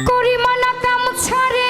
করিমানা কাম ছাড়ে